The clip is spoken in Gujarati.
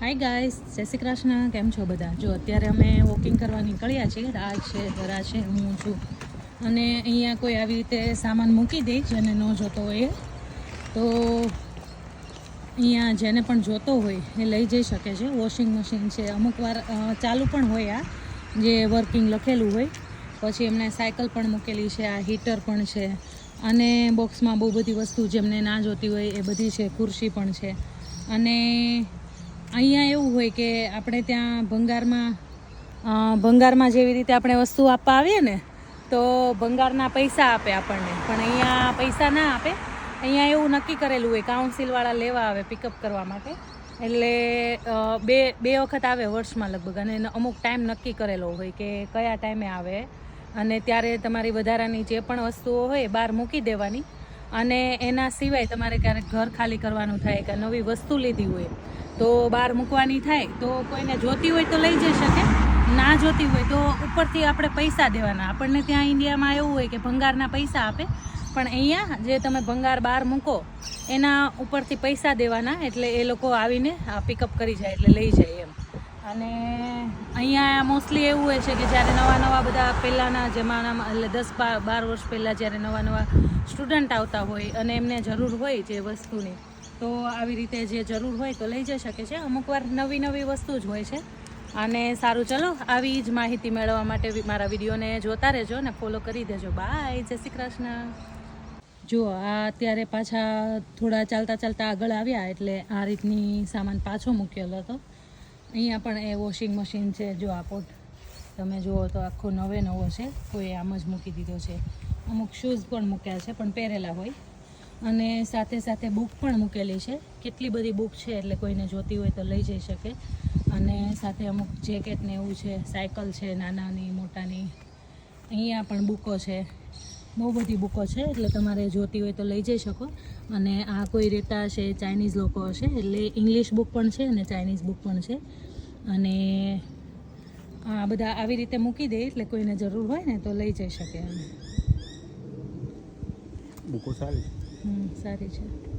હાય ગાઈસ જય શ્રી કેમ છો બધા? જો, અત્યારે અમે વોકિંગ કરવા નીકળ્યા છીએ. રાજ છે દરા છે, હું છું. અને અહીંયા કોઈ આવી રીતે સામાન મૂકી દે, જેને ન જોતો હોય તો અહીંયા જેને પણ જોતો હોય એ લઈ જઈ શકે છે. વોશિંગ મશીન છે. અમુક વાર ચાલુ પણ હોય આ, જે વર્કિંગ લખેલું હોય. પછી એમને સાયકલ પણ મૂકેલી છે, આ હીટર પણ છે. અને બોક્સમાં બહુ બધી વસ્તુ જેમને ના જોતી હોય એ બધી છે, ખુરશી પણ છે. અને અહીંયા એવું હોય કે આપણે ત્યાં ભંગારમાં ભંગારમાં જેવી રીતે આપણે વસ્તુ આપવા આવીએ ને, તો ભંગારના પૈસા આપે આપણને. પણ અહીંયા પૈસા ના આપે. અહીંયા એવું નક્કી કરેલું હોય, કાઉન્સિલવાળા લેવા આવે પિકઅપ કરવા માટે. એટલે બે બે વખત આવે વર્ષમાં લગભગ. અને અમુક ટાઈમ નક્કી કરેલો હોય કે કયા ટાઈમે આવે. અને ત્યારે તમારી વધારાની જે પણ વસ્તુઓ હોય બહાર મૂકી દેવાની. અને એના સિવાય તમારે ક્યારેક ઘર ખાલી કરવાનું થાય કે નવી વસ્તુ લીધી હોય તો બહાર મૂકવાની થાય તો કોઈને જોતી હોય તો લઈ જઈ શકે. ના જોતી હોય તો ઉપરથી આપણે પૈસા દેવાના. આપણને ત્યાં ઇન્ડિયામાં એવું હોય કે ભંગારના પૈસા આપે. પણ અહીંયા જે તમે ભંગાર બહાર મૂકો, એના ઉપરથી પૈસા દેવાના એટલે એ લોકો આવીને પિકઅપ કરી જાય એટલે લઈ જાય એમ. અને અહીંયા મોસ્ટલી એવું હોય છે કે જ્યારે નવા નવા બધા પહેલાંના જમાનામાં, એટલે દસ બાર વર્ષ પહેલાં જ્યારે નવા નવા સ્ટુડન્ટ આવતા હોય અને એમને જરૂર હોય જે વસ્તુની તો આવી રીતે જે જરૂર હોય તો લઈ જઈ શકે છે. અમુક વાર નવી નવી વસ્તુ જ હોય છે. અને સારું, ચલો, આવી જ માહિતી મેળવવા માટે મારા વિડીયોને જોતા રહેજો અને ફોલો કરી દેજો. બાય જય શ્રી કૃષ્ણ. જો, આ અત્યારે પાછા થોડા ચાલતા ચાલતા આગળ આવ્યા એટલે આ રીતની સામાન પાછો મૂકેલો હતો. અહીંયા પણ એ વોશિંગ મશીન છે, જો આ પોટ. તમે જુઓ તો આખો નવે નવો છે. કોઈ આમ જ મૂકી દીધો છે. અમુક શૂઝ પણ મૂક્યા છે, પણ પહેરેલા હોય. અને સાથે સાથે બુક પણ મૂકેલી છે. કેટલી બધી બુક છે એટલે કોઈને જોતી હોય તો લઈ જઈ શકે. અને સાથે અમુક જેકેટ ને એવું છે સાયકલ છે, નાનાની, મોટાની. અહીંયા પણ બુકો છે. બહુ બધી બુકો છે એટલે તમારે જોતી હોય તો લઈ જઈ શકો. અને આ કોઈ રહેતા છે ચાઇનીઝ લોકો હશે એટલે ઇંગ્લિશ બુક પણ છે અને ચાઇનીઝ બુક પણ છે. અને આ બધા આવી રીતે મૂકી દે એટલે કોઈને જરૂર હોય ને તો લઈ જઈ શકે બુકો સારી સારી છે